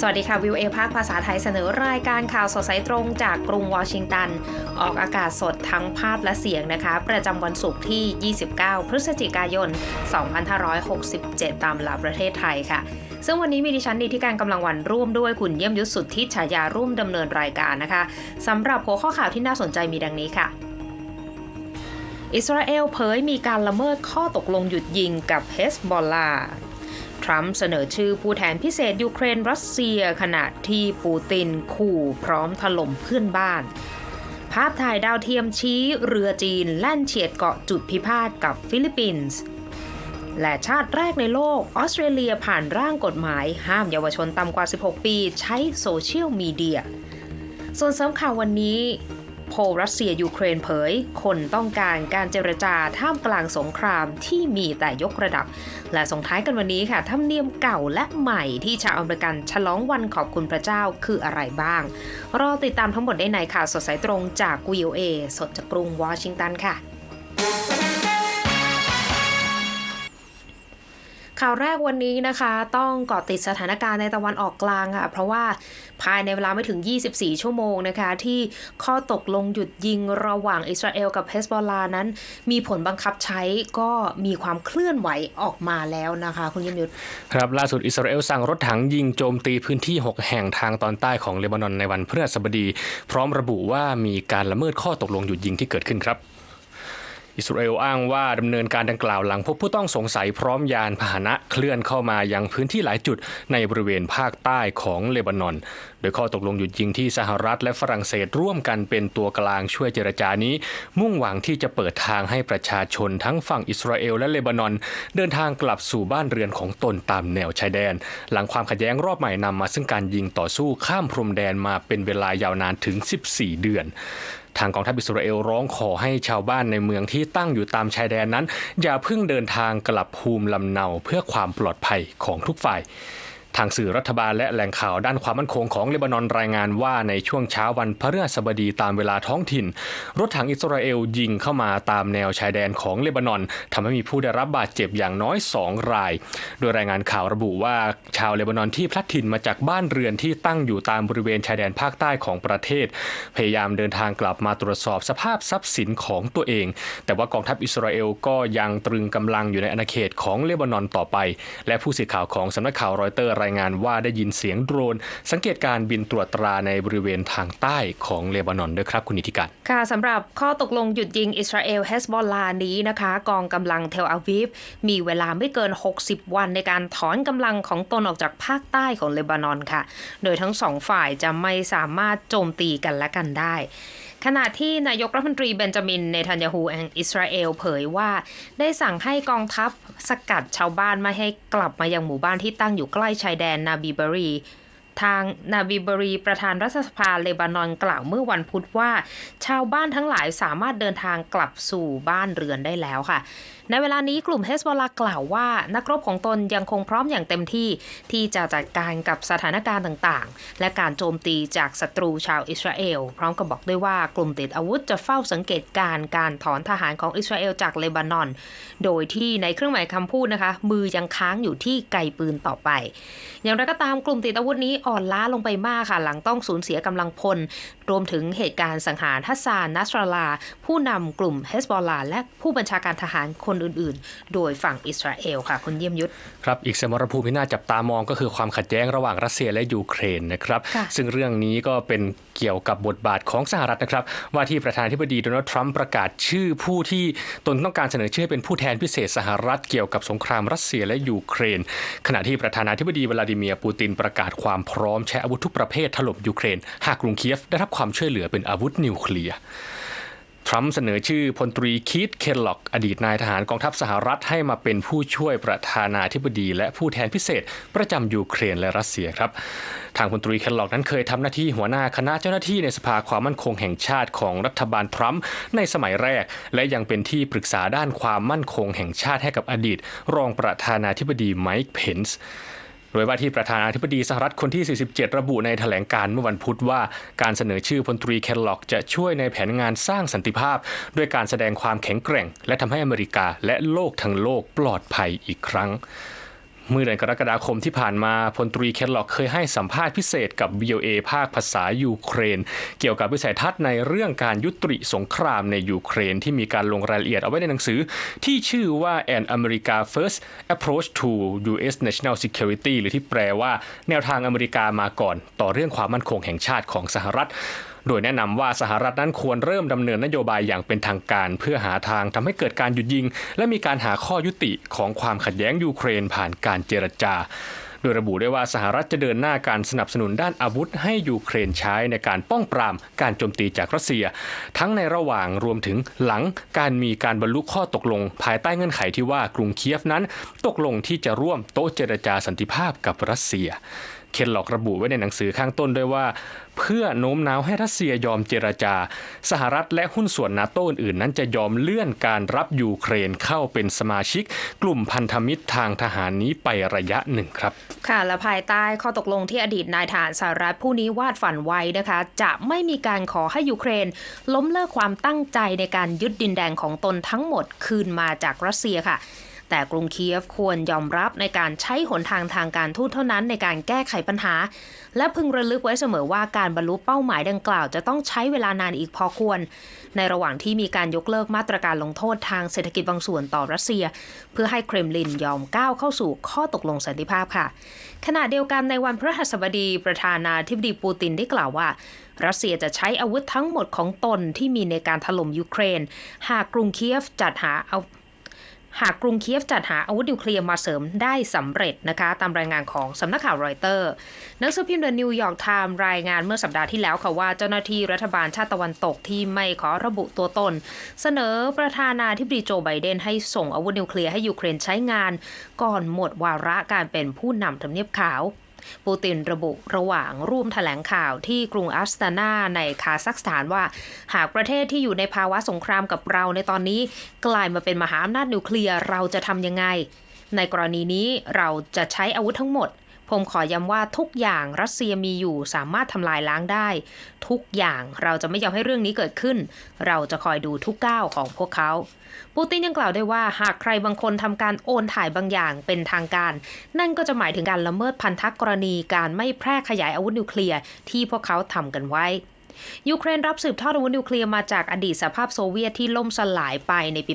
สวัสดีค่ะ วิวเอภาคภาษาไทยเสนอรายการข่าวสดสายตรงจากกรุงวอชิงตัน ออกอากาศสดทั้งภาพและเสียงนะคะ ประจำวันศุกร์ที่ 29 พฤศจิกายน 2567 ตามเวลาประเทศไทยค่ะ ซึ่งวันนี้มีดิฉันดีที่การกำลังวันร่วมด้วยคุณเยี่ยมยุทธสุทธิฉายาร่วมดำเนินรายการนะคะสำหรับหัวข้อข่าวที่น่าสนใจมีดังนี้ค่ะอิสราเอลเผยมีการละเมิดข้อตกลงหยุดยิงกับเฮสบอลลา ทรัมป์เสนอชื่อผู้แทนพิเศษยูเครนรัสเซียขณะที่ปูตินขู่พร้อมถล่มเพื่อนบ้าน ภาพถ่ายดาวเทียมชี้เรือจีนแล่นเฉียดเกาะจุดพิพาทกับฟิลิปปินส์และชาติแรกในโลก ออสเตรเลียผ่านร่างกฎหมาย ห้ามเยาวชนต่ำกว่า 16 ปี ใช้โซเชียลมีเดีย ส่วนสริมข่าววันนี้ โพลรัสเซียยูเครนเผย คนต้องการการเจรจาท่ามกลางสงครามที่มีแต่ยกระดับ และส่งท้ายกันวันนี้ค่ะธรรมเนียมเก่าและใหม่ที่ชาวอเมริกันฉลองวันขอบคุณพระเจ้าคืออะไรบ้าง รอติดตามทั้งหมดได้ในข่าวสดสายตรงจาก VOA สดจากกรุงวอชิงตันค่ะ ข่าวแรกวันนี้นะคะ ต้องเกาะติดสถานการณ์ในตะวันออกกลางค่ะ เพราะว่าภายในเวลาไม่ถึง 24 ชั่วโมงนะคะ ที่ข้อตกลงหยุดยิงระหว่างอิสราเอลกับเฮสบอลลานั้น มีผลบังคับใช้ก็มีความเคลื่อนไหวออกมาแล้วนะคะ คุณยมยุทธครับล่าสุดอิสราเอลสั่งรถถังยิงโจมตีพื้นที่ 6 แห่งทางตอนใต้ของเลบานอนในวันพฤหัสบดี พร้อมระบุว่ามีการละเมิดข้อตกลงหยุดยิงที่เกิดขึ้นครับ อิสราเอลอ้างว่าดำเนินการดังกล่าวหลังพบผู้ต้องสงสัยพร้อมยานพาหนะเคลื่อนเข้ามายังพื้นที่หลายจุดในบริเวณภาคใต้ของเลบานอน โดยข้อตกลงหยุดยิงที่สหรัฐและฝรั่งเศสร่วมกันเป็นตัวกลางช่วยเจรจานี้ มุ่งหวังที่จะเปิดทางให้ประชาชนทั้งฝั่งอิสราเอลและเลบานอน เดินทางกลับสู่บ้านเรือนของตนตามแนวชายแดน หลังความขัดแย้งรอบใหม่นำมาซึ่งการยิงต่อสู้ข้ามพรมแดนมาเป็นเวลายาวนานถึง 14 เดือน ทางกองทัพอิสราเอลร้องขอให้ชาวบ้านในเมืองที่ตั้งอยู่ตามชายแดนนั้น อย่าเพิ่งเดินทางกลับภูมิลำเนาเพื่อความปลอดภัยของทุกฝ่าย ทางสื่อรัฐบาลและแหล่งข่าวด้านความมั่นคงของเลบานอนรายงานว่าในช่วงเช้าวันพฤหัสบดีตามเวลาท้องถิ่น รถถังอิสราเอลยิงเข้ามาตามแนวชายแดนของเลบานอนทำให้มีผู้ได้รับบาดเจ็บอย่างน้อย 2 ราย โดยรายงานข่าวระบุว่าชาวเลบานอนที่พลัดถิ่นมาจากบ้านเรือนที่ตั้งอยู่ตามบริเวณชายแดนภาคใต้ของประเทศ พยายามเดินทางกลับมาตรวจสอบสภาพทรัพย์สินของตัวเอง แต่ว่ากองทัพอิสราเอลก็ยังตรึงกำลังอยู่ในอาณาเขตของเลบานอนต่อไป และผู้สื่อข่าวของสำนักข่าวรอยเตอร์รายายงานว่าได้ยินเสียงโดรน สังเกตการบินตรวจตราในบริเวณทางใต้ของเลบานอนด้วยครับคุณนิติการค่ะสำหรับข้อตกลงหยุดยิงอิสราเอลเฮสบอลลานี้นะคะ กองกำลังเทลอาวีฟมีเวลาไม่เกิน 60 วันในการถอนกำลังของตนออกจากภาคใต้ของเลบานอนค่ะ โดยทั้งสองฝ่ายจะไม่สามารถโจมตีกันและกันได้ ขณะที่นายกรัฐมนตรีเบนจามินเนทันยาฮูแห่งอิสราเอลเผยว่า ได้สั่งให้กองทัพสกัดชาวบ้านไม่ให้กลับมายังหมู่บ้านที่ตั้งอยู่ใกล้ชายแดนนาบีบรีทางนาบีบรีประธานรัฐสภาเลบานอนกล่าวเมื่อวันพุธว่า ชาวบ้านทั้งหลายสามารถเดินทางกลับสู่บ้านเรือนได้แล้วค่ะ ในเวลานี้กลุ่มเฮสบอลากล่าวว่า นักรบของตนยังคงพร้อมอย่างเต็มที่ที่จะจัดการกับสถานการณ์ต่างๆ และการโจมตีจากศัตรูชาวอิสราเอล พร้อมกับบอกด้วยว่ากลุ่มติดอาวุธจะเฝ้าสังเกตการณ์การถอนทหารของอิสราเอลจากเลบานอน โดยที่ในเครื่องหมายคำพูดนะคะ มือยังค้างอยู่ที่ไกปืนต่อไป อย่างไรก็ตามกลุ่มติดอาวุธนี้อ่อนล้าลงไปมากค่ะ หลังต้องสูญเสียกำลังพล รวมถึงเหตุการณ์สังหารฮัสซานนัสราลา ผู้นำกลุ่มเฮสบอลลาและผู้บัญชาการทหารคนอื่นๆ โดยฝั่งอิสราเอลค่ะคุณเยี่ยมยุทธครับอีกสมรภูมิที่น่าจับตามองก็คือความขัดแย้งระหว่างรัสเซียและยูเครนนะครับค่ะซึ่งเรื่องนี้ก็เป็นเกี่ยวกับบทบาทของสหรัฐนะครับ ว่าที่ประธานาธิบดีโดนัลด์ทรัมป์ประกาศชื่อผู้ที่ตนต้องการเสนอชื่อให้เป็นผู้แทนพิเศษสหรัฐเกี่ยวกับสงครามรัสเซียและยูเครน ขณะที่ประธานาธิบดีวลาดิเมียร์ปูตินประกาศความพร้อมใช้อาวุธทุกประเภทถล่มยูเครน หากกรุงเคียฟได้รับความช่วยเหลือเป็นอาวุธนิวเคลียร์ทรัมป์เสนอชื่อพลตรีคีตเคลล็อก อดีตนายทหารกองทัพสหรัฐให้มาเป็นผู้ช่วยประธานาธิบดีและผู้แทนพิเศษ ประจำยูเครนและรัสเซียครับ ทางพลตรีเคลล็อกนั้นเคยทำหน้าที่หัวหน้าคณะเจ้าหน้าที่ในสภาความมั่นคงแห่งชาติของรัฐบาลทรัมป์ในสมัยแรก และยังเป็นที่ปรึกษาด้านความมั่นคงแห่งชาติให้กับอดีต รองประธานาธิบดีไมค์เพนส์ โดยว่าที่ประธานาธิบดีสหรัฐคนที่ 47 ระบุในแถลงการเมื่อวันพุธว่าการเสนอชื่อพลตรีแคนล็อกจะช่วยในแผนงานสร้างสันติภาพ ด้วยการแสดงความแข็งแกร่ง และทำให้อเมริกาและโลกทั้งโลกปลอดภัยอีกครั้ง เมื่อเดือนกรกฎาคมที่ผ่านมาพลตรีเคนล็อกเคยให้สัมภาษณ์พิเศษกับ VOA ภาคภาษายูเครน เกี่ยวกับวิสัยทัศน์ในเรื่องการยุติสงครามในยูเครนที่มีการลงรายละเอียดเอาไว้ในหนังสือ ที่ชื่อว่า An America First Approach to U.S. National Security หรือที่แปลว่าแนวทางอเมริกามาก่อน ต่อเรื่องความมั่นคงแห่งชาติของสหรัฐ โดยแนะนำว่าสหรัฐนั้นควรเริ่มดำเนินนโยบายอย่างเป็นทางการ เพื่อหาทางทำให้เกิดการหยุดยิง และมีการหาข้อยุติของความขัดแย้งยูเครนผ่านการเจรจาโดยระบุได้ว่าสหรัฐจะเดินหน้าการสนับสนุนด้านอาวุธให้ยูเครนใช้ในการป้องปรามการโจมตีจากรัสเซีย ทั้งในระหว่างรวมถึงหลังการมีการบรรลุข้อตกลง ภายใต้เงื่อนไขที่ว่ากรุงเคียฟนั้น ตกลงที่จะร่วมโต๊ะเจรจาสันติภาพกับรัสเซีย เคนหลอกระบุไว้ในหนังสือข้างต้นด้วยว่า เพื่อโน้มน้าวให้รัสเซียยอมเจรจา สหรัฐและหุ้นส่วนนาโต้อื่นๆ นั้นจะยอมเลื่อนการรับยูเครนเข้าเป็นสมาชิก กลุ่มพันธมิตรทางทหารนี้ไประยะหนึ่งครับ ค่ะและภายใต้ข้อตกลงที่อดีตนายทหารสหรัฐผู้นี้วาดฝันไว้นะคะ จะไม่มีการขอให้ยูเครน ล้มเลิกความตั้งใจในการยึดดินแดนของตนทั้งหมดคืนมาจากรัสเซียค่ะ แต่กรุงเคียฟควรยอมรับในการใช้หนทางทางการทูตเท่านั้นในการแก้ไขปัญหา และพึงระลึกไว้เสมอว่าการบรรลุเป้าหมายดังกล่าวจะต้องใช้เวลานานอีกพอควร ในระหว่างที่มีการยกเลิกมาตรการลงโทษทางเศรษฐกิจบางส่วนต่อรัสเซีย เพื่อให้เครมลินยอมก้าวเข้าสู่ข้อตกลงสันติภาพค่ะ ขณะเดียวกันในวันพฤหัสบดีประธานาธิบดีปูตินได้กล่าวว่ารัสเซียจะใช้อาวุธทั้งหมดของตนที่มีในการถล่มยูเครน หากกรุงเคียฟจัดหาเอา หากกรุงเคียฟจัดหาอาวุธนิวเคลียร์มาเสริมได้สำเร็จนะคะ ตามรายงานของสำนักข่าวรอยเตอร์หนังสือพิมพ์เดอะนิวยอร์กไทม์รายงานเมื่อสัปดาห์ที่แล้วค่ะว่าเจ้าหน้าที่รัฐบาลชาติตะวันตกที่ไม่ขอระบุตัวตน เสนอประธานาธิบดีโจไบเดนให้ส่งอาวุธนิวเคลียร์ให้ยูเครนใช้งาน ก่อนหมดวาระการเป็นผู้นำทำเนียบขาว ปูตินระบุระหว่างร่วมแถลงข่าวที่กรุงอัสตานาในคาซัคสถานว่า หากประเทศที่อยู่ในภาวะสงครามกับเราในตอนนี้ กลายมาเป็นมหาอำนาจนิวเคลียร์เราจะทำยังไง ในกรณีนี้เราจะใช้อาวุธทั้งหมด ผมขอย้ำว่าทุกอย่างรัสเซียมีอยู่สามารถทำลายล้างได้ ทุกอย่างเราจะไม่ยอมให้เรื่องนี้เกิดขึ้น เราจะคอยดูทุกก้าวของพวกเขา ปูตินยังกล่าวได้ว่าหากใครบางคนทำการโอนถ่ายบางอย่างเป็นทางการ นั่นก็จะหมายถึงการละเมิดพันธกรณีการไม่แพร่ขยายอาวุธนิวเคลียร์ที่พวกเขาทำกันไว้ ยูเครนรับสืบทอดอาวุธนิวเคลียร์มาจากอดีตสหภาพโซเวียตที่ล่มสลายไปในปี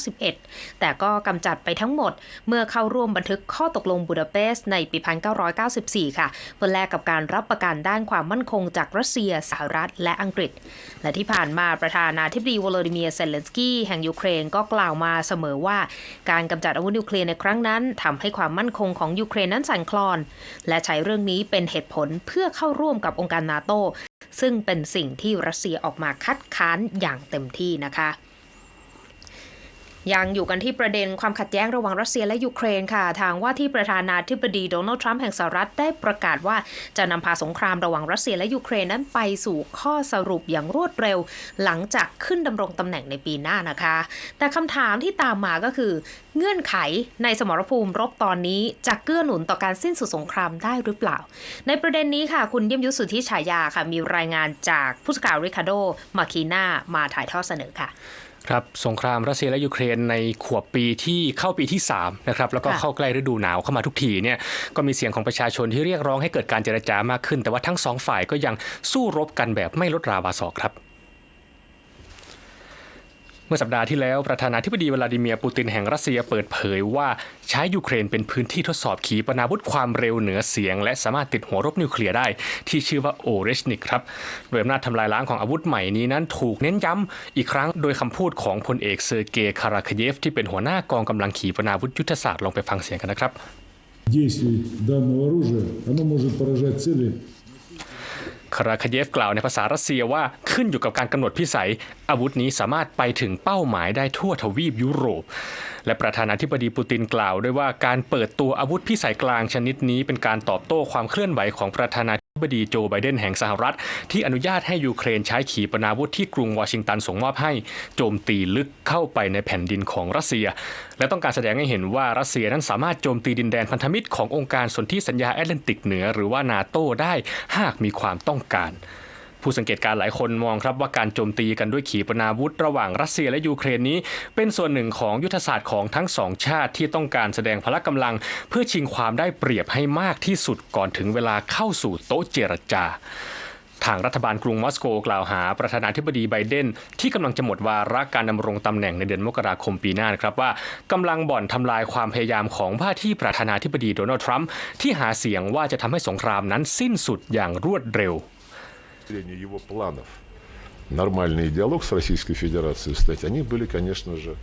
1991 แต่ก็กำจัดไปทั้งหมด เมื่อเข้าร่วมบันทึกข้อตกลงบูดาเปสต์ในปี 1994 ค่ะ เพื่อแลกกับการรับประกันด้านความมั่นคงจากรัสเซียสหรัฐและอังกฤษ และที่ผ่านมาประธานาธิบดีวโลดิเมียร์เซเลนสกี้แห่งยูเครนก็กล่าวมาเสมอว่า การกำจัดอาวุธนิวเคลียร์ในครั้งนั้นทำให้ความมั่นคงของยูเครนนั้นสั่นคลอน และใช้เรื่องนี้เป็นเหตุผลเพื่อเข้าร่วมกับองค์การนาโต ซึ่งเป็นสิ่งที่รัสเซียออกมาคัดค้านอย่างเต็มที่นะคะ ยังอยู่กันที่ประเด็นความขัดแย้งระหว่างรัสเซียและยูเครนค่ะ ทางว่าที่ประธานาธิบดีโดนัลด์ทรัมป์แห่งสหรัฐได้ประกาศว่าจะนำพาสงครามระหว่างรัสเซียและยูเครนนั้นไปสู่ข้อสรุปอย่างรวดเร็ว หลังจากขึ้นดำรงตำแหน่งในปีหน้านะคะ แต่คำถามที่ตามมาก็คือ เงื่อนไขในสมรภูมิรบตอนนี้จะเกื้อหนุนต่อการสิ้นสุดสงครามได้หรือเปล่า ในประเด็นนี้ค่ะ คุณเยี่ยมยุทธสุทธิฉายาค่ะมีรายงานจากผู้สื่อข่าวริคาโดมาคีนามาถ่ายทอดเสนอค่ะ ครับสงครามรัสเซียและยูเครนในขวบปีที่เข้าปีที่3นะครับแล้วก็ค่ะเข้าใกล้ฤดูหนาวเข้ามาทุกทีเนี่ยก็มีเสียงของประชาชนที่เรียกร้องให้เกิดการเจรจามากขึ้น แต่ว่าทั้งสองฝ่ายก็ยังสู้รบกันแบบไม่ลดราวาศอกครับ เมื่อสัปดาห์ที่แล้วประธานาธิบดีวลาดิเมียร์ปูตินแห่งรัสเซียเปิดเผยว่าใช้ยูเครนเป็นพื้นที่ทดสอบขีปนาวุธความเร็วเหนือเสียง และสามารถติดหัวรบนิวเคลียร์ได้ ที่ชื่อว่าโอเรชนิกครับโดยอำนาจทำลายล้างของอาวุธใหม่นี้นั้นถูกเน้นย้ำอีกครั้งโดยคำพูดของพลเอกเซอร์เกย์คาราคเยฟที่เป็นหัวหน้ากองกำลังขีปนาวุธยุทธศาสตร์ลองไปฟังเสียงกันนะครับ คาราคาเยฟกล่าวในภาษารัสเซียว่าขึ้นอยู่กับการกำหนดพิสัย อาวุธนี้สามารถไปถึงเป้าหมายได้ทั่วทวีปยุโรป และประธานาธิบดีปูตินกล่าวด้วยว่าการเปิดตัวอาวุธพิสัยกลางชนิดนี้เป็นการตอบโต้ความเคลื่อนไหวของประธานา ธิบดีโจไบเดนแห่งสหรัฐ ที่อนุญาตให้ยูเครนใช้ขีปนาวุธที่กรุงวอชิงตันส่งมอบให้โจมตีลึกเข้าไปในแผ่นดินของรัสเซีย และต้องการแสดงให้เห็นว่ารัสเซียนั้นสามารถโจมตีดินแดนพันธมิตรขององค์การสนธิสัญญาแอตแลนติกเหนือหรือว่านาโตได้หากมีความต้องการ ผู้สังเกตการ์หลายคนมองครับว่าการโจมตีกันด้วยขีปนาวุธระหว่างรัสเซียและยูเครนนี้ เป็นส่วนหนึ่งของยุทธศาสตร์ของทั้งสองชาติที่ต้องการแสดงพละกำลัง เพื่อชิงความได้เปรียบให้มากที่สุดก่อนถึงเวลาเข้าสู่โต๊ะเจรจาทางรัฐบาลกรุงมอสโกกล่าวหาประธานาธิบดีไบเดนที่กำลังจะหมดวาระการดำรงตำแหน่งในเดือนมกราคมปีหน้านครับว่ากำลังบ่อนทำลายความพยายามของว่าที่ประธานาธิบดีโดนัลด์ทรัมป์ที่หาเสียงว่าจะทำให้สงครามนั้นสิ้นสุดอย่างรวดเร็ว осуществления его планов нормальный диалог с Российской Федерацией встать, они были, конечно же,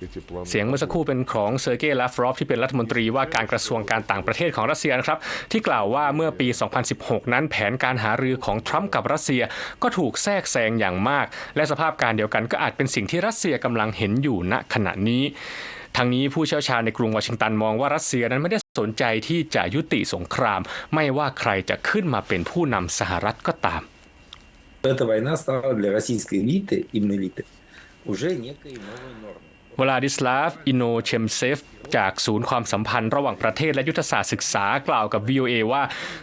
эти планы... เสียงเมื่อสักครู่เป็นของเซอร์เกย์ลาฟรอฟที่เป็นรัฐมนตรีว่าการกระทรวงการต่างประเทศของรัสเซียนะครับ ที่กล่าวว่าเมื่อปี 2016 นั้นแผนการหารือของทรัมป์กับรัสเซียก็ถูกแทรกแซงอย่างมาก และสภาพการเดียวกันก็อาจเป็นสิ่งที่รัสเซียกำลังเห็นอยู่ณขณะนี้ ทางนี้ผู้เชี่ยวชาญในกรุงวอชิงตันมองว่ารัสเซียนั้นไม่ได้สนใจที่จะยุติสงคราม ไม่ว่าใครจะขึ้นมาเป็นผู้นำสหรัฐก็ตาม Эта война стала для российской элиты, именно элиты, уже некой новой нормой. วลาดิสลาฟ อินโนเชมเซฟ จากศูนย์ความสัมพันธ์ระหว่างประเทศและยุทธศาสตร์ศึกษากล่าวกับ VOA ว่า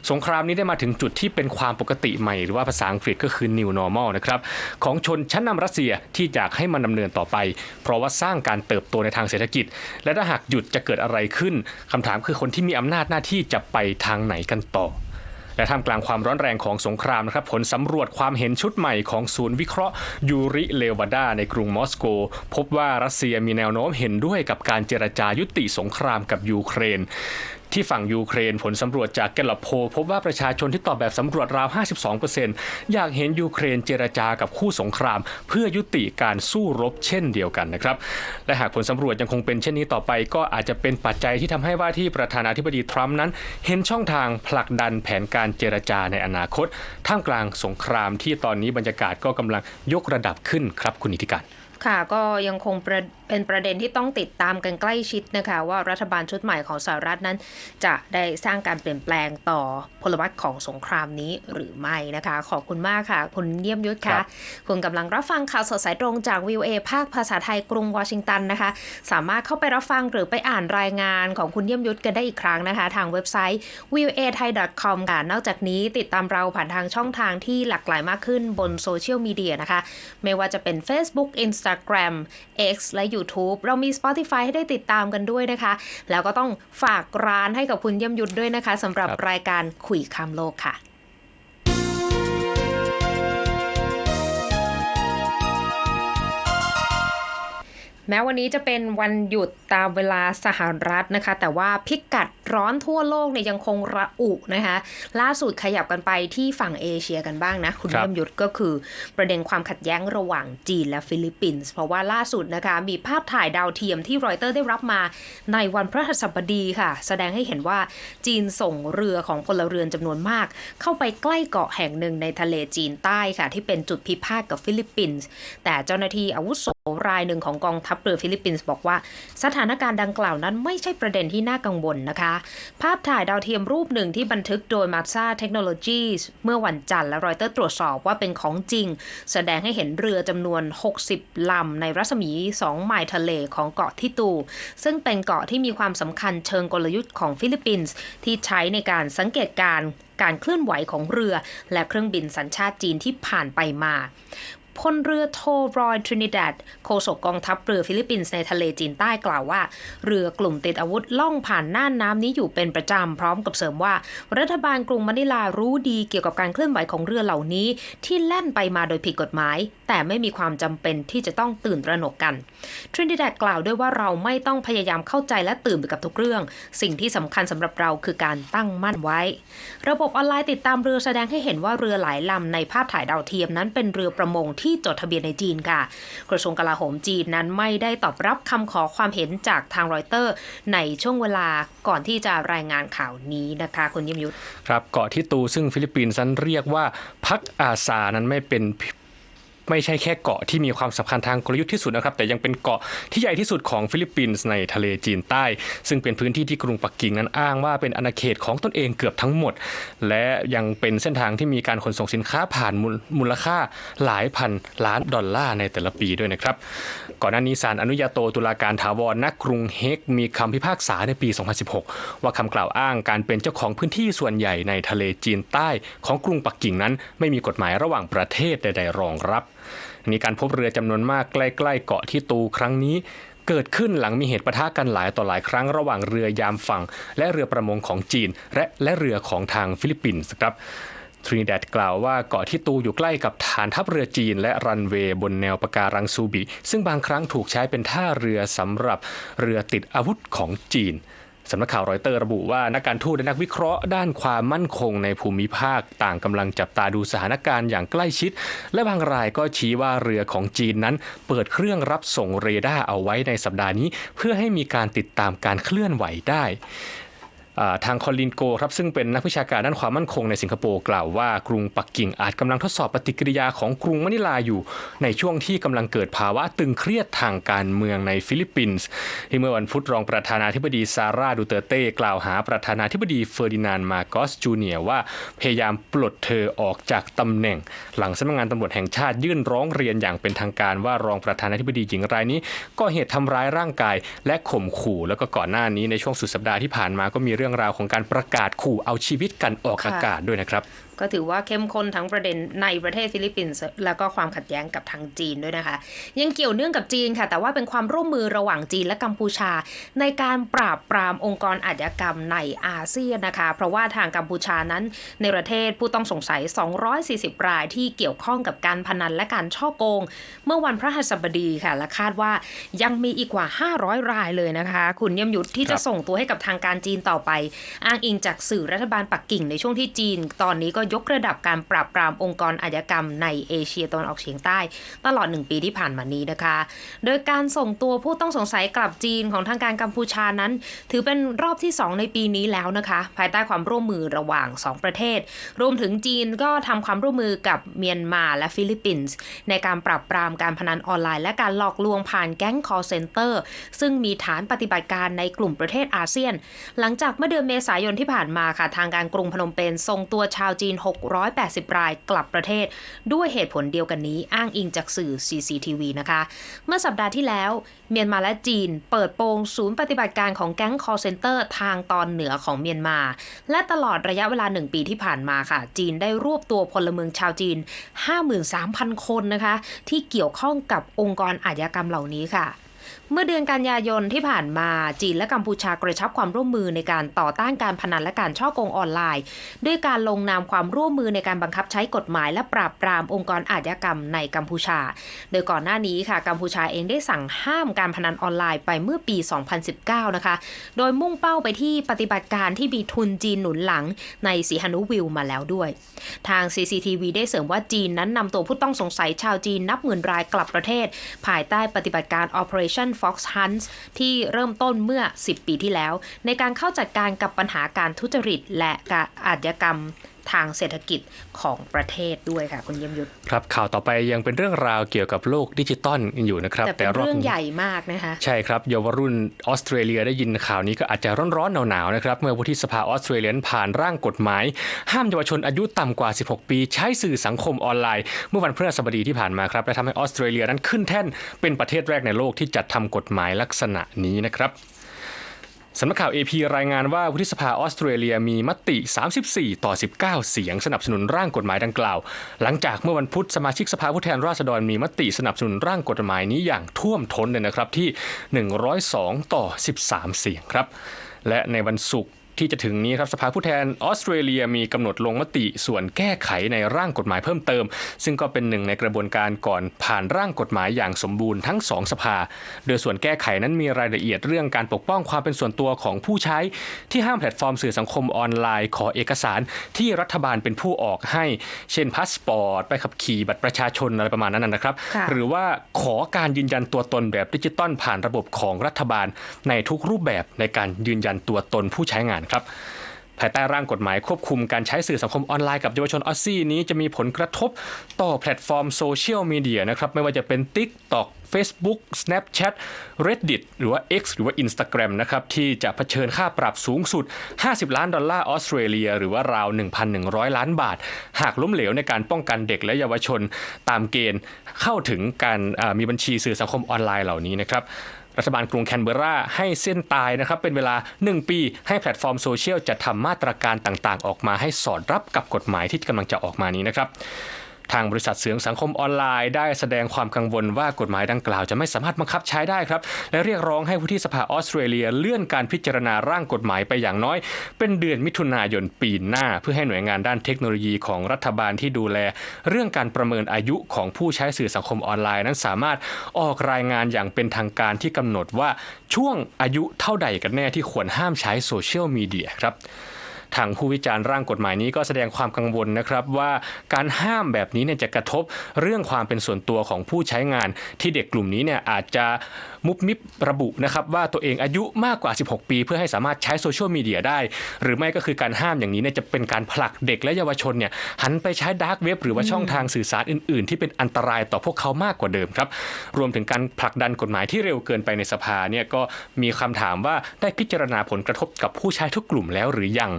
สงครามนี้ได้มาถึงจุดที่เป็นความปกติใหม่ หรือว่าภาษาอังกฤษก็คือ new normal นะครับ ของชนชั้นนำรัสเซียที่อยากให้มันดำเนินต่อไป เพราะว่าสร้างการเติบโตในทางเศรษฐกิจ และถ้าหากหยุดจะเกิดอะไรขึ้นคำถามคือคนที่มีอำนาจหน้าที่จะไปทางไหนกันต่อ และท่ามกลางความร้อนแรงของสงครามนะครับผลสำรวจความเห็นชุดใหม่ของศูนย์วิเคราะห์ยูริเลวาดาในกรุงมอสโก พบว่ารัสเซียมีแนวโน้มเห็นด้วยกับการเจรจายุติสงครามกับยูเครน ที่ฝั่งยูเครนผลสำรวจจากแกลลบโพพบว่าประชาชนที่ตอบแบบสำรวจราว 52%อยากเห็นยูเครนเจรจากับคู่สงคราม เพื่อยุติการสู้รบเช่นเดียวกันนะครับ และหากผลสำรวจยังคงเป็นเช่นนี้ต่อไป ก็อาจจะเป็นปัจจัยที่ทำให้ว่าที่ประธานาธิบดีทรัมป์นั้น เห็นช่องทางผลักดันแผนการเจรจาในอนาคต ท่ามกลางสงครามที่ตอนนี้บรรยากาศก็กำลังยกระดับขึ้นครับคุณนิติการค่ะก็ยังคงประ เป็นประเด็นที่ต้องติดตามกันใกล้ชิดนะคะ ว่ารัฐบาลชุดใหม่ของสหรัฐนั้น จะได้สร้างการเปลี่ยนแปลงต่อพลวัตของสงครามนี้หรือไม่นะคะ ขอบคุณมากค่ะ คุณเยี่ยมยุทธครัค่ะบคุณกำลังรับฟังข่าวสดสายตรงจากวิวเอภาคภาษาไทยกรุงวอชิงตันนะคะ สามารถเข้าไปรับฟังหรือไปอ่านรายงานของคุณเยี่ยมยุทธกันได้อีกครั้งนะคะ ทางเว็บไซต์ v i w a thai com ค่ะนอกจากนี้ติดตามเราผ่านทางช่องทางที่หลากหลายมากขึ้นบนโซเชียลมีเดียนะคะไม่ว่าจะเป็น Facebook Instagram X และ YouTube เรามี Spotify ให้ได้ติดตามกันด้วยนะคะ แล้วก็ต้องฝากร้านให้กับคุณเยี่ยมยุทธด้วยนะคะสำหรับครับรายการคุยข้ามโลกค่ะ แม้วันนี้จะเป็นวันหยุดตามเวลาสหรัฐนะคะ แต่ว่าพิกัดร้อนทั่วโลกเนี่ยยังคงระอุนะคะ ล่าสุดขยับกันไปที่ฝั่งเอเชียกันบ้างนะ คุณครับเยี่ยมยุทธก็คือประเด็นความขัดแย้งระหว่างจีนและฟิลิปปินส์เพราะว่าล่าสุดนะคะ มีภาพถ่ายดาวเทียมที่รอยเตอร์ได้รับมาในวันพฤหัสบดีค่ะ แสดงให้เห็นว่าจีนส่งเรือของพลเรือนจำนวนมาก เข้าไปใกล้เกาะแห่งหนึ่งในทะเลจีนใต้ค่ะ ที่เป็นจุดพิพาทกับฟิลิปปินส์แต่เจ้าหน้าที่อาวุโส รายหนึ่งของกองทัพเรือฟิลิปปินส์บอกว่า สถานการณ์ดังกล่าวนั้นไม่ใช่ประเด็นที่น่ากังวลนะคะ ภาพถ่ายดาวเทียมรูปหนึ่งที่บันทึกโดย m a s a Technologies เมื่อวันจันทร์และรอยเตอร์ตรวจสอบว่าเป็นของจริง แสดงให้เห็นเรือจำนวน 60 ลำในรัศมี 2 ไมล์ทะเลของเกาะทิตู ซึ่งเป็นเกาะที่มีความสำคัญเชิงกลยุทธ์ของฟิลิปปินส์ที่ใช้ในการสังเกตการณ์การเคลื่อนไหวของเรือและเครื่องบินสัญชาติจีนที่ผ่านไปมา พลเรือโทรอยทรินิดัดโฆษกกองทัพเรือฟิลิปปินส์ในทะเลจีนใต้กล่าวว่า เรือกลุ่มติดอาวุธล่องผ่านน่านน้ำนี้อยู่เป็นประจำพร้อมกับเสริมว่า รัฐบาลกรุงมะนิลารู้ดีเกี่ยวกับการเคลื่อนไหวของเรือเหล่านี้ ที่แล่นไปมาโดยผิดกฎหมาย แต่ไม่มีความจำเป็นที่จะต้องตื่นตระหนกกันทรินิดัดกล่าวด้วยว่าเราไม่ต้องพยายามเข้าใจและตื่นไปกับทุกเรื่อง สิ่งที่สำคัญสำหรับเราคือการตั้งมั่นไว้ ระบบออนไลน์ติดตามเรือแสดงให้เห็นว่าเรือหลายลำในภาพถ่ายดาวเทียมนั้นเป็นเรือประมงที่ที่จดทะเบียนในจีนค่ะ กระทรวงกลาโหมจีนนั้นไม่ได้ตอบรับคำขอความเห็นจากทางรอยเตอร์ ในช่วงเวลาก่อนที่จะรายงานข่าวนี้นะคะคุณยิมยุทธครับเกาะที่ตูซึ่งฟิลิปปินส์นั้นเรียกว่าพักอาซานั้นไม่เป็น ไม่ใช่แค่เกาะที่มีความสำคัญทางกลยุทธ์ที่สุดนะครับแต่ยังเป็นเกาะที่ใหญ่ที่สุดของฟิลิปปินส์ในทะเลจีนใต้ ซึ่งเป็นพื้นที่ที่กรุงปักกิ่งนั้นอ้างว่าเป็นอาณาเขตของตนเองเกือบทั้งหมด และยังเป็นเส้นทางที่มีการขนส่งสินค้าผ่านมูลมูลค่าหลายพันล้านดอลลาร์ในแต่ละปีด้วยนะครับ ก่อนหน้านี้ศาลอนุญาโตตุลาการถาวรณกรุงเฮกมีคำพิพากษาในปี 2016 ว่าคำกล่าวอ้างการเป็นเจ้าของพื้นที่ส่วนใหญ่ในทะเลจีนใต้ของกรุงปักกิ่งนั้น ไม่มีกฎหมายระหว่างประเทศใดๆรองรับ อันนี้การพบเรือจำนวนมากใกล้ๆเกาะที่ตูครั้งนี้ เกิดขึ้นหลังมีเหตุปะทะกันหลายต่อหลายครั้งระหว่างเรือยามฝั่ง และเรือประมงของจีน และและเรือของทางฟิลิปปินส์ครับทรินิแดดกล่าวว่าเกาะที่ตูอยู่ใกล้กับฐานทัพเรือจีน และรันเวย์บนแนวปะการังซูบิ ซึ่งบางครั้งถูกใช้เป็นท่าเรือสำหรับเรือติดอาวุธของจีน สำนักข่าวรอยเตอร์ระบุว่านักการทูตและนักวิเคราะห์ด้านความมั่นคงในภูมิภาคต่างกำลังจับตาดูสถานการณ์อย่างใกล้ชิด และบางรายก็ชี้ว่าเรือของจีนนั้น เปิดเครื่องรับส่งเรดาร์เอาไว้ในสัปดาห์นี้ เพื่อให้มีการติดตามการเคลื่อนไหวได้ ทางคอลินโกครับซึ่งเป็นนักวิชาการด้านความมั่นคงในสิงคโปร์กล่าวว่ากรุงปักกิ่งอาจกำลังทดสอบปฏิกิริยาของกรุงมะนิลาอยู่ ในช่วงที่กำลังเกิดภาวะตึงเครียดทางการเมืองในฟิลิปปินส์ที่เมื่อวันพุธรองประธานาธิบดีซาร่าดูเตเต้กล่าวหาประธานาธิบดีเฟอร์ดินานมาโกสจูเนียว่าพยายามปลดเธอออกจากตำแหน่ง หลังสำนักงานตำรวจแห่งชาติยื่นร้องเรียนอย่างเป็นทางการว่ารองประธานาธิบดีหญิงรายนี้ก่อเหตุทำร้ายร่างกายและข่มขู่แล้วก็ก่อนหน้านี้ในช่วงสุดสัปดาห์ที่ผ่านมาก็มีเรื่องราวของการประกาศขู่เอาชีวิตกันออกอากาศด้วยนะครับ ก็ถือว่าเข้มข้นทั้งประเด็นในประเทศฟิลิปปินส์แล้วก็ความขัดแย้งกับทางจีนด้วยนะคะ ยังเกี่ยวเนื่องกับจีนค่ะ แต่ว่าเป็นความร่วมมือระหว่างจีนและกัมพูชา ในการปราบปรามองค์กรอาชญากรรมในอาเซียนนะคะ เพราะว่าทางกัมพูชานั้นในประเทศผู้ต้องสงสัย 240 รายที่เกี่ยวข้องกับการพนันและการช่อโกง เมื่อวันพระหัสบดีค่ะและคาดว่ายังมีอีกกว่า 500 รายเลยนะคะ คุณเยี่ยมยุทธที่จะส่งตัวให้กับทางการจีนต่อไป อ้างอิงจากสื่อรัฐบาลปักกิ่งในช่วงที่จีน ตอนนี้ก็ยกระดับการปราบปรามองค์กรอาชญากรรมในเอเชียตะวันออกเฉียงใต้ ตลอดหนึ่งปีที่ผ่านมานี้นะคะ โดยการส่งตัวผู้ต้องสงสัยกลับจีนของทางการกัมพูชานั้น ถือเป็นรอบที่ 2 ในปีนี้แล้วนะคะ ภายใต้ความร่วมมือระหว่าง 2 ประเทศ รวมถึงจีนก็ทำความร่วมมือกับเมียนมาและฟิลิปปินส์ในการปราบปรามการพนันออนไลน์ และการหลอกลวงผ่านแก๊ง call center ซึ่งมีฐานปฏิบัติการในกลุ่มประเทศอาเซียน หลังจากเมื่อเดือนเมษายนที่ผ่านมาค่ะทางการกรุงพนมเปญส่งตัวชาวจีน680 รายกลับประเทศ ด้วยเหตุผลเดียวกันนี้อ้างอิงจากสื่อ CCTV นะคะ เมื่อสัปดาห์ที่แล้ว เมียนมาและจีน เปิดโปงศูนย์ปฏิบัติการของแก๊ง call center ทางตอนเหนือของเมียนมา และตลอดระยะเวลาหนึ่งปีที่ผ่านมาค่ะ จีนได้รวบตัวพลเมืองชาวจีน 53,000 คนนะคะ ที่เกี่ยวข้องกับองค์กรอาชญากรรมเหล่านี้ค่ะ เมื่อเดือนกันยายนที่ผ่านมาจีนและกัมพูชากระชับความร่วมมือในการต่อต้านการพนันและการช่อโกงออนไลน์ ด้วยการลงนามความร่วมมือในการบังคับใช้กฎหมายและปราบปรามองค์กรอาชญากรรมในกัมพูชา โดยก่อนหน้านี้ค่ะกัมพูชาเองได้สั่งห้ามการพนันออนไลน์ไปเมื่อปี 2019 นะคะ โดยมุ่งเป้าไปที่ปฏิบัติการที่มีทุนจีนหนุนหลังในสีหนุวิวมาแล้วด้วย ทาง CCTV ได้เสริมว่าจีนนั้นนำตัวผู้ต้องสงสัยชาวจีนนับหมื่นรายกลับประเทศ ภายใต้ปฏิบัติการ Operation Fox Hunt ที่เริ่มต้นเมื่อ 10 ปีที่แล้ว ในการเข้าจัดการกับปัญหาการทุจริตและอาชญากรรม ทางเศรษฐกิจของประเทศด้วยค่ะ คุณเยี่ยมยุทธครับข่าวต่อไปยังเป็นเรื่องราวเกี่ยวกับโลกดิจิตอลอยู่นะครับ แต่เป็นรอบเรื่องนี้ใหญ่มากนะคะใช่ครับเยาวรุ่นออสเตรเลียได้ยินข่าวนี้ก็อาจจะร้อนๆหนาวๆนะครับเมื่อวุฒิสภาออสเตรเลียผ่านร่างกฎหมาย ห้ามเยาวชนอายุต่ำกว่า 16 ปี ใช้สื่อสังคมออนไลน์ เมื่อวันพฤหัสบดีที่ผ่านมาครับและทำให้ออสเตรเลียนั้นขึ้นแท่นเป็นประเทศแรกในโลกที่จัดทำกฎหมายลักษณะนี้นะครับ สำนักข่าว AP รายงานว่าวุฒิสภาออสเตรเลียมีมติ 34 ต่อ 19 เสียงสนับสนุนร่างกฎหมายดังกล่าว หลังจากเมื่อวันพุธสมาชิกสภาผู้แทนราษฎรมีมติสนับสนุนร่างกฎหมายนี้อย่างท่วมท้นเลยนะครับที่ 102 ต่อ 13 เสียงครับ และในวันศุกร์ ที่จะถึงนี้ครับสภาผู้แทนออสเตรเลียมีกำหนดลงมติส่วนแก้ไขในร่างกฎหมายเพิ่มเติม ซึ่งก็เป็นหนึ่งในกระบวนการก่อนผ่านร่างกฎหมายอย่างสมบูรณ์ทั้งสองสภา โดยส่วนแก้ไขนั้นมีรายละเอียดเรื่องการปกป้องความเป็นส่วนตัวของผู้ใช้ที่ห้ามแพลตฟอร์มสื่อสังคมออนไลน์ขอเอกสารที่รัฐบาลเป็นผู้ออกให้ เช่นพาสปอร์ตใบขับขี่บัตรประชาชนอะไรประมาณนั้นนะครับ หรือว่าขอการยืนยันตัวตนแบบดิจิตอลผ่านระบบของรัฐบาล ในทุกรูปแบบในการยืนยันตัวตนผู้ใช้งานครับภายใต้ร่างกฎหมายควบคุมการใช้สื่อสังคมออนไลน์กับเยาวชนออสซี่นี้จะมีผลกระทบต่อแพลตฟอร์มโซเชียลมีเดียนะครับไม่ว่าจะเป็น TikTok Facebook Snapchat Reddit หรือว่า X หรือว่า Instagram นะครับที่จะเผชิญค่าปรับสูงสุด 50 ล้านดอลลาร์ออสเตรเลีย หรือว่าราว 1,100 ล้านบาท หากล้มเหลวในการป้องกันเด็กและเยาวชนตามเกณฑ์เข้าถึงการมีบัญชีสื่อสังคมออนไลน์เหล่านี้นะครับ รัฐบาลกรุงแคนเบอร์ราให้เส้นตายนะครับเป็นเวลา 1 ปีให้แพลตฟอร์มโซเชียลจะทำมาตรการต่างๆ ออกมาให้สอดรับกับกฎหมายที่กำลังจะออกมานี้นะครับ ทางบริษัทเสืองสังคมออนไลน์ได้แสดงความกังวลว่ากฎหมายดังกล่าวจะไม่สามารถบังคับใช้ได้ครับ และเรียกร้องให้วุฒิสภาออสเตรเลียเลื่อนการพิจารณาร่างกฎหมายไปอย่างน้อย เป็นเดือนมิถุนายนปีหน้า เพื่อให้หน่วยงานด้านเทคโนโลยีของรัฐบาลที่ดูแล เรื่องการประเมินอายุของผู้ใช้สื่อสังคมออนไลน์ นั้นสามารถออกรายงานอย่างเป็นทางการที่กำหนดว่าช่วงอายุเท่าใดกันแน่ที่ควรห้ามใช้โซเชียลมีเดียครับ ทางผู้วิจารณ์ร่างกฎหมายนี้ก็แสดงความกังวลนะครับว่าการห้ามแบบนี้เนี่ยจะกระทบเรื่องความเป็นส่วนตัวของผู้ใช้งาน ที่เด็กกลุ่มนี้เนี่ยอาจจะมุบมิบระบุนะครับว่าตัวเองอายุมากกว่า 16 ปี เพื่อให้สามารถใช้โซเชียลมีเดียได้ หรือไม่ก็คือการห้ามอย่างนี้เนี่ยจะเป็นการผลักเด็กและเยาวชนเนี่ยหันไปใช้ดาร์กเว็บหรือว่าช่องทางสื่อสารอื่น ๆ ที่เป็นอันตรายต่อพวกเขามากกว่าเดิมครับรวมถึงการผลักดันกฎหมายที่เร็วเกินไปในสภาเนี่ยก็มีคำถามว่าได้พิจารณาผลกระทบกับผู้ใช้ทุกกลุ่มแล้วหรือยัง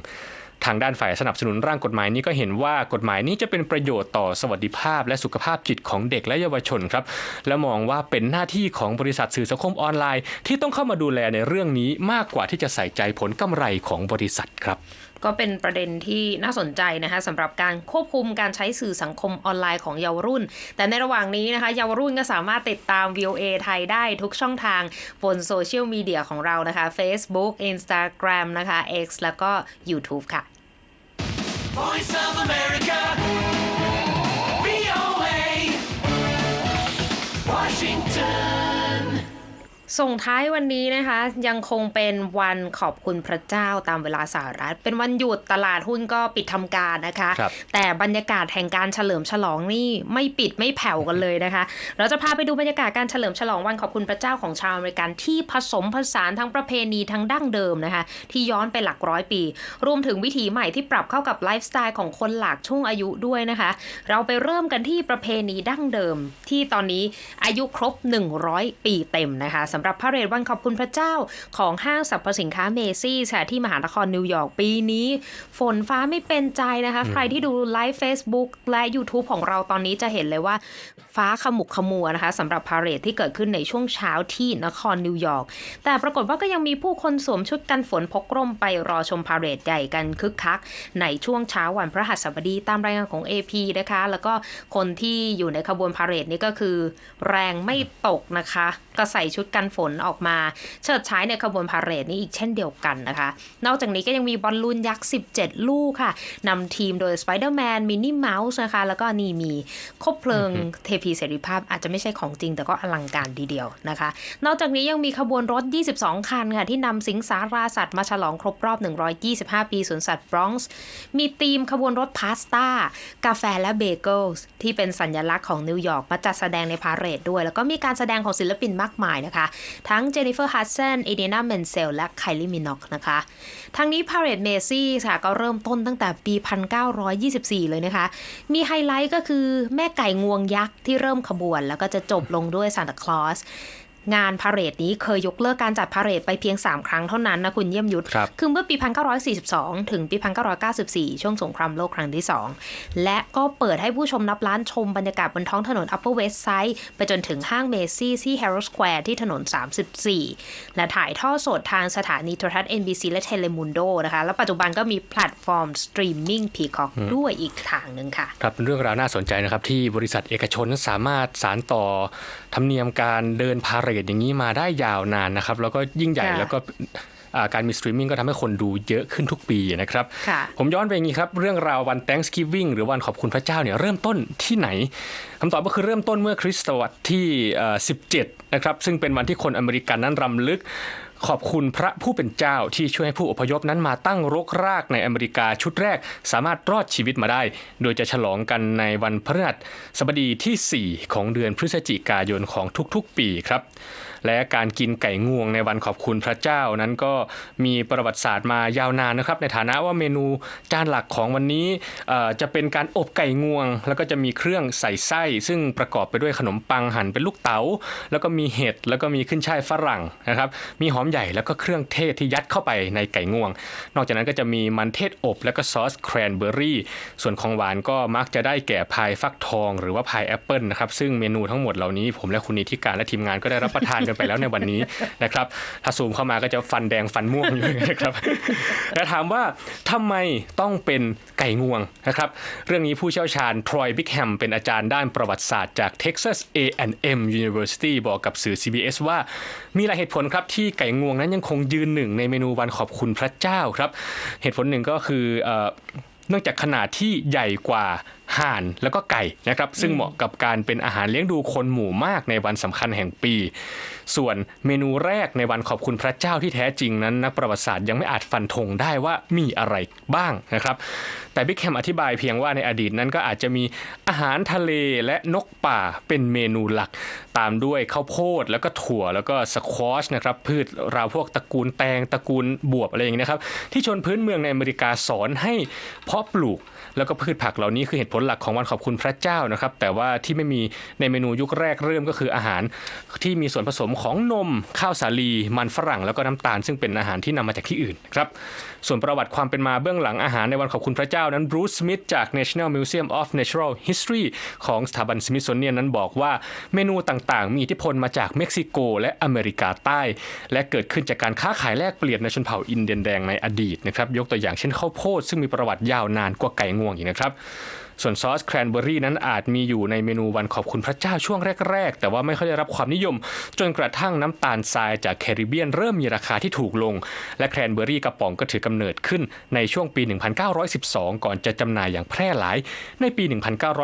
ทางด้านฝ่ายสนับสนุนร่างกฎหมายนี้ก็เห็นว่ากฎหมายนี้จะเป็นประโยชน์ต่อสวัสดิภาพ และสุขภาพจิตของเด็กและเยาวชนครับและมองว่าเป็นหน้าที่ของบริษัทสื่อสังคมออนไลน์ ที่ต้องเข้ามาดูแลในเรื่องนี้มากกว่าที่จะใส่ใจผลกำไรของบริษัทครับ ก็เป็นประเด็นที่น่าสนใจนะคะสำหรับการควบคุมการใช้สื่อสังคมออนไลน์ของเยาวรุ่น แต่ในระหว่างนี้นะคะเยาวรุ่นก็สามารถติดตาม VOA ไทยได้ทุกช่องทางบนโซเชียลมีเดียของเรานะคะ Facebook Instagram นะคะ X แล้วก็ YouTube ค่ะ Voice of America. VOA. Washington. ส่งท้ายวันนี้นะคะ ยังคงเป็นวันขอบคุณพระเจ้าตามเวลาสหรัฐ เป็นวันหยุดตลาดหุ้นก็ปิดทำการนะคะครับแต่บรรยากาศแห่งการเฉลิมฉลองนี่ไม่ปิดไม่แผ่วกันเลยนะคะ เราจะพาไปดูบรรยากาศการเฉลิมฉลองวันขอบคุณพระเจ้าของชาวอเมริกันที่ผสมผสานทั้งประเพณีทั้งดั้งเดิมนะคะ ที่ย้อนไปหลักร้อยปี รวมถึงวิถีใหม่ที่ปรับเข้ากับไลฟ์สไตล์ของคนหลากช่วงอายุด้วยนะคะ เราไปเริ่มกันที่ประเพณีดั้งเดิม ที่ตอนนี้อายุครบ 100 ปีเต็มนะคะสำหรับพระเหรดวันขอบคุณพระเจ้าของห้างสรรพสินค้าเมซี่ค่ะที่มหานครนิวยอร์กปีนี้ ฝนฟ้าไม่เป็นใจนะคะ ใครที่ดูไลฟ์ Facebook และ YouTube ของเราตอนนี้จะเห็นเลยว่าฟ้าขมุกขมัวนะคะสำหรับพาเหรดที่เกิดขึ้นในช่วงเช้าที่นครนิวยอร์กแต่ปรากฏว่าก็ยังมีผู้คนสวมชุดกันฝนพกร่มไปรอชมพาเหรดใหญ่กันคึกคัก ในช่วงเช้าวันพระหัสบดีตามรายงานของ AP นะคะ แล้วก็คนที่อยู่ในขบวนพาเหรดนี่ก็คือ แรงไม่ตกนะคะ ก็ใส่ชุดกันฝนออกมาเฉิดฉายในขบวนพาเหรดนี้อีกเช่นเดียวกันนะคะ นอกจากนี้ก็ยังมีบอลลูนยักษ์ 17 ลูกค่ะนำทีมโดย Spider-Man Minnie Mouse นะคะแล้วก็นี่มีคบเพลิงเทพีเสรีภาพอาจจะไม่ใช่ของจริง แต่ก็อลังการดีเดียวนะคะ นอกจากนี้ยังมีขบวนรถ 22 คันค่ะ ที่นำสิงสาราสัตว์มาฉลองครบรอบ 125 ปีสวนสัตว์บรอนซ์มีธีมขบวนรถพาสต้ากาแฟและเบเกิลส์ที่เป็นสัญลักษณ์ของนิวยอร์กมาจัดแสดงในพาเหรดด้วย แล้วก็มีการแสดงของศิลปินมากมายนะคะ ทั้งเจนนิเฟอร์ฮัสเซนเอเดนาเมนเซลและไคลิมินอกนะคะ ทั้งนี้พาเหรดเมซี่ค่ะก็เริ่มต้นตั้งแต่ปี 1924 เลยนะคะ มีไฮไลท์ก็คือแม่ไก่งวงยักษ์ที่เริ่มขบวน แล้วก็จะจบลงด้วยซานตาคลอส งานพาเหรดนี้เคยยกเลิกการจัดพาเหรดไปเพียง 3 ครั้งเท่านั้นนะคุณเยี่ยมยุทธครับคือเมื่อปี 1942 ถึงปี 1994 ช่วงสงครามโลกครั้งที่ 2 และก็เปิดให้ผู้ชมนับล้านชมบรรยากาศบนท้องถนน Upper West Side ไปจนถึงห้างเมซี่ที่ Herald Square ที่ถนน 34 และถ่ายทอดสดทางสถานีโทรทัศน์ NBC และ Telemundo นะคะ แล้วปัจจุบันก็มีแพลตฟอร์มสตรีมมิ่ง Peacock ด้วยอีกทางหนึ่งค่ะ ครับ เป็นเรื่องราวน่าสนใจนะครับ ที่บริษัทเอกชนนั้นสามารถสารต่อธรรมเนียมการเดินพาเหรดอย่างนี้มาได้ยาวนานนะครับ แล้วก็ยิ่งใหญ่ค่ะแล้วก็อ่าการมีสตรีมมิ่งก็ทำให้คนดูเยอะขึ้นทุกปีนะครับค่ะผมย้อนไปอย่างนี้ครับ เรื่องราววัน Thanksgiving หรือวันขอบคุณพระเจ้าเนี่ยเริ่มต้นที่ไหนคำตอบก็คือเริ่มต้นเมื่อคริสตศตวรรษที่เอ่อ17 นะครับ ซึ่งเป็นวันที่คนอเมริกันนั้นรำลึก ขอบคุณพระผู้เป็นเจ้าที่ช่วยให้ผู้อพยพนั้นมาตั้งรกรากในอเมริกาชุดแรก สามารถรอดชีวิตมาได้ โดยจะฉลองกันในวันพฤหัสบดีที่ 4 ของเดือนพฤศจิกายนของทุกๆ ปีครับ และการกินไก่งวงในวันขอบคุณพระเจ้านั้นก็มีประวัติศาสตร์มายาวนานนะครับ ในฐานะว่าเมนูจานหลักของวันนี้จะเป็นการอบไก่งวง แล้วก็จะมีเครื่องใส่ไส้ ซึ่งประกอบไปด้วยขนมปังหั่นเป็นลูกเต๋าแล้วก็มีเห็ดแล้วก็มีขึ้นช่ายฝรั่งนะครับมีหอมใหญ่แล้วก็เครื่องเทศที่ยัดเข้าไปในไก่งวง นอกจากนั้นก็จะมีมันเทศอบ แล้วก็ซอสแครนเบอร์รี่ส่วนของหวานก็มักจะได้แก่พายฟักทอง หรือว่าพายแอปเปิลนะครับซึ่งเมนูทั้งหมดเหล่านี้ผมและคุณนิติการและทีมงานก็ได้รับประทานกันไปแล้วในวันนี้นะครับถ้าซูมเข้ามาก็จะฟันแดงฟันม่วงอยู่นะครับและถามว่าทำไมต้องเป็นไก่งวงนะครับเรื่องนี้ผู้เชี่ยวชาญทรอยบิกแฮมเป็นอาจารย์ด้านประวัติศาสตร์จาก Texas A&M University บอกกับสื่อ CBS ว่า มีหลายเหตุผลครับที่ไก่งวงนั้นยังคงยืนหนึ่งในเมนูวันขอบคุณพระเจ้าครับ เหตุผลหนึ่งก็คือเนื่องจากขนาดที่ใหญ่กว่า ห่านแล้วก็ไก่นะครับซึ่งเหมาะกับการเป็นอาหารเลี้ยงดูคนหมู่มากในวันสำคัญแห่งปี ส่วนเมนูแรกในวันขอบคุณพระเจ้าที่แท้จริงนั้น นักประวัติศาสตร์ยังไม่อาจฟันธงได้ว่ามีอะไรบ้างนะครับ แต่บิ๊กแฮมอธิบายเพียงว่าในอดีตนั้นก็อาจจะมีอาหารทะเลและนกป่าเป็นเมนูหลัก ตามด้วยข้าวโพดแล้วก็ถั่วแล้วก็สควอชนะครับพืชราวพวกตระกูลแตงตระกูลบวบอะไรอย่างนี้ยนะครับที่ชนพื้นเมืองในอเมริกาสอนให้เพาะปลูก แล้วก็พืชผักเหล่านี้คือเหตุผลหลักของวันขอบคุณพระเจ้านะครับ แต่ว่าที่ไม่มีในเมนูยุคแรกเริ่มก็คืออาหาร ที่มีส่วนผสมของนมข้าวสาลีมันฝรั่ง แล้วก็น้ำตาล ซึ่งเป็นอาหารที่นำมาจากที่อื่นครับ ส่วนประวัติความเป็นมาเบื้องหลังอาหารในวันขอบคุณพระเจ้านั้นบรูซสมิธจาก National Museum of Natural History ของสถาบันสมิธโซเนียนนั้นบอกว่าเมนูต่างๆ มีอิทธิพลมาจากเม็กซิโกและอเมริกาใต้ และเกิดขึ้นจากการค้าขายแลกเปลี่ยนในชนเผ่าอินเดียนแดงในอดีตนะครับยกตัวอย่างเช่นข้าวโพดซึ่งมีประวัติยาวนานกว่าไก่งวงอีกนะครับ ส่วนซอสแครนเบอร์รี่นั้นอาจมีอยู่ในเมนูวันขอบคุณพระเจ้าช่วงแรก ๆ แต่ว่าไม่ค่อยได้รับความนิยม จนกระทั่งน้ำตาลทรายจากแคริบเบียนเริ่มมีราคาที่ถูกลง และแครนเบอร์รี่กระป๋องก็ถือกำเนิดขึ้นในช่วงปี 1912 ก่อนจะจำหน่ายอย่างแพร่หลายในปี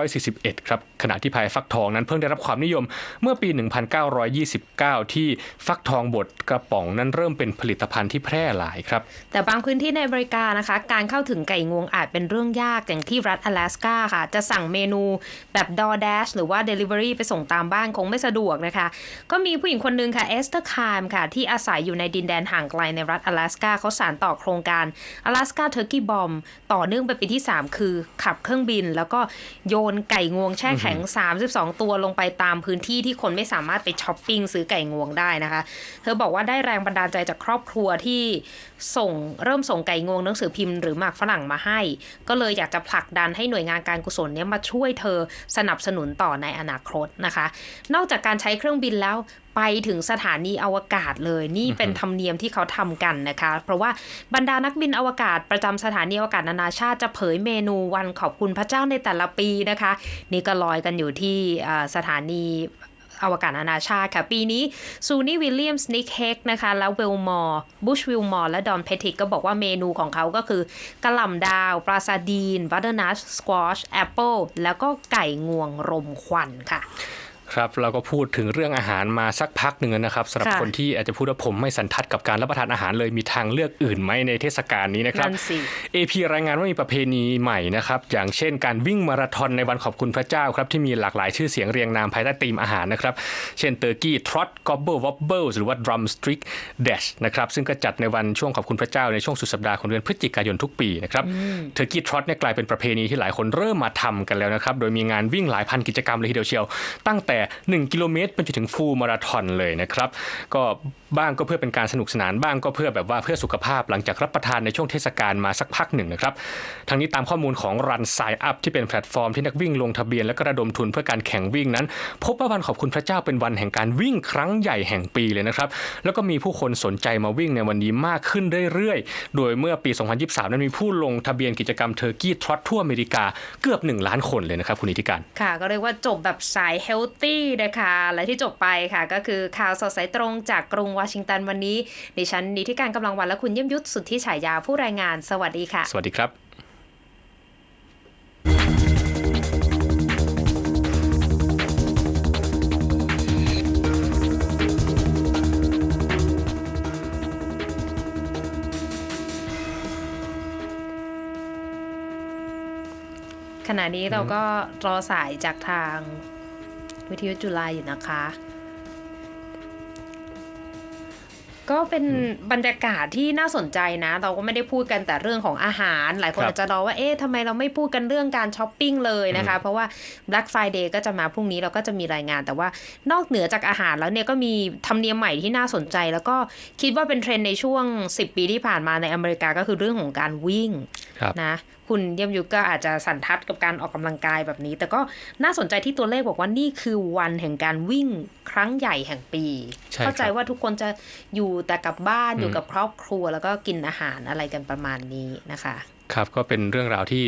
1941 ครับ ขณะที่พายฟักทองนั้นเพิ่งได้รับความนิยมเมื่อปี 1929 ที่ฟักทองบดกระป๋องนั้นเริ่มเป็นผลิตภัณฑ์ที่แพร่หลายครับ แต่บางพื้นที่ในอเมริกานะคะ การเข้าถึงไก่งวงอาจเป็นเรื่องยากอย่างที่รัฐ阿拉斯กา ค่ะ จะสั่งเมนูแบบ DoorDash หรือว่า Delivery ไปส่งตามบ้านคงไม่สะดวกนะคะ ก็มีผู้หญิงคนหนึ่งค่ะเอสเตอร์คามค่ะ ที่อาศัยอยู่ในดินแดนห่างไกลในรัฐ阿拉斯กาเขาสานต่อโครงการ Alaska Turkey Bomb ต่อเนื่องไปปีที่ 3 คือขับเครื่องบิน แล้วก็โยนไก่งวงแช่แข็ง 32 ตัวลงไปตามพื้นที่ที่คนไม่สามารถไปช้อปปิ้งซื้อไก่งวงได้นะคะ เธอบอกว่าได้แรงบันดาลใจจากครอบครัวที่ ส่งเริ่มส่งไก่งวงหนังสือพิมพ์หรือหมากฝรั่งมาให้ ก็เลยอยากจะผลักดันให้หน่วยงานการกุศลเนี้ยมาช่วยเธอสนับสนุนต่อในอนาคตนะคะ นอกจากการใช้เครื่องบินแล้วไปถึงสถานีอวกาศเลยนี่เป็นธรรมเนียมที่เขาทำกันนะคะ เพราะว่าบรรดานักบินอวกาศประจำสถานีอวกาศนานาชาติจะเผยเมนูวันขอบคุณพระเจ้าในแต่ละปีนะคะ นี่ก็ลอยกันอยู่ที่สถานี อวกาศนานาชาติค่ะ ปีนี้ซูนี่วิลเลียมส์นิกเฮกนะคะแล้วเวลมอร์บุชวิลมอร์และดอนเพติกก็บอกว่าเมนูของเขาก็คือกระหล่ำดาว ปลาซาดีนบัตเตอร์นัทสควอชแอปเปิลแล้วก็ไก่งวงรมควันค่ะ ครับเราก็พูดถึงเรื่องอาหารมาสักพักหนึ่งแล้วนะครับสำหรับค่ะคนที่อาจจะพูดว่าผมไม่สันทัดกับการรับประทานอาหารเลยมีทางเลือกอื่นไหมในเทศกาลนี้นะครับนั่นสิ AP รายงานว่ามีประเพณีใหม่นะครับอย่างเช่นการวิ่งมาราธอนในวันขอบคุณพระเจ้าครับที่มีหลากหลายชื่อเสียงเรียงนามภายใต้ธีมอาหารนะครับเช่นเตอร์กี้ทรอตกอบเบิลวอบเบิลหรือว่าดรัมสตริกเดชนะครับซึ่งก็จัดในวันช่วงขอบคุณพระเจ้าในช่วงสุดสัปดาห์ของเดือนพฤศจิกายนทุกปีนะครับเทอร์กี้ทรอตเนี่ยกลายเป็นประเพณีที่หลายคนเริ่มมาทำกันแล้วนะครับโดยมีงานวิ่งหลายพันกิจกรรมเลยทีเดียวเชียวตั้งแต่1 กิโลเมตรเป็นจนถึงฟูลมาราธอนเลยนะครับ ก็ บ้างก็เพื่อเป็นการสนุกสนานบ้างก็เพื่อแบบว่าเพื่อสุขภาพหลังจากรับประทานในช่วงเทศกาลมาสักพักหนึ่งนะครับทางนี้ตามข้อมูลของ Run Sign Up ที่เป็นแพลตฟอร์มที่นักวิ่งลงทะเบียนและกระดมทุนเพื่อการแข่งวิ่งนั้น พบว่าวันขอบคุณพระเจ้าเป็นวันแห่งการวิ่งครั้งใหญ่แห่งปีเลยนะครับแล้วก็มีผู้คนสนใจมาวิ่งในวันนี้มากขึ้นเรื่อยๆ โดยเมื่อปี 2023 นั้นมีผู้ลงทะเบียนกิจกรรมเทอร์กี้ทรอตทั่วอเมริกาเกือบ 1 ล้านคนเลยนะครับคุณนิติการค่ะ ก็เรียกว่าจบแบบสายเฮลตี้นะคะและที่จบไปค่ะ ก็คือข่าวสดสายตรงจากกรุงวอชิงตันวันนี้ดิฉันนิติการกำลังวันและคุณเยี่ยมยุทธสุทธิฉายาผู้รายงานสวัสดีค่ะ สวัสดีครับขณะนี้เราก็รอสายจากทางวิทยุจุฬาอยู่นะคะ ก็เป็นบรรยากาศที่น่าสนใจนะ เราก็ไม่ได้พูดกันแต่เรื่องของอาหาร หลายคนครับอาจจะรอว่าเอ๊ะทำไมเราไม่พูดกันเรื่องการช้อปปิ้งเลยนะคะ เพราะว่า Black Friday ก็จะมาพรุ่งนี้เราก็จะมีรายงาน แต่ว่านอกเหนือจากอาหารแล้วเนี่ยก็มีธรรมเนียมใหม่ที่น่าสนใจ แล้วก็คิดว่าเป็นเทรนด์ในช่วง 10 ปีที่ผ่านมาในอเมริกาก็คือเรื่องของการวิ่งครับนะ คุณเยี่ยมยุทธก็อาจจะสันทัดกับการออกกำลังกายแบบนี้ แต่ก็น่าสนใจที่ตัวเลขบอกว่านี่คือวันแห่งการวิ่งครั้งใหญ่แห่งปีใช่เข้าใจครับว่าทุกคนจะอยู่แต่กับบ้านอืมอยู่กับครอบครัว แล้วก็กินอาหารอะไรกันประมาณนี้นะคะ ครับก็เป็นเรื่องราวที่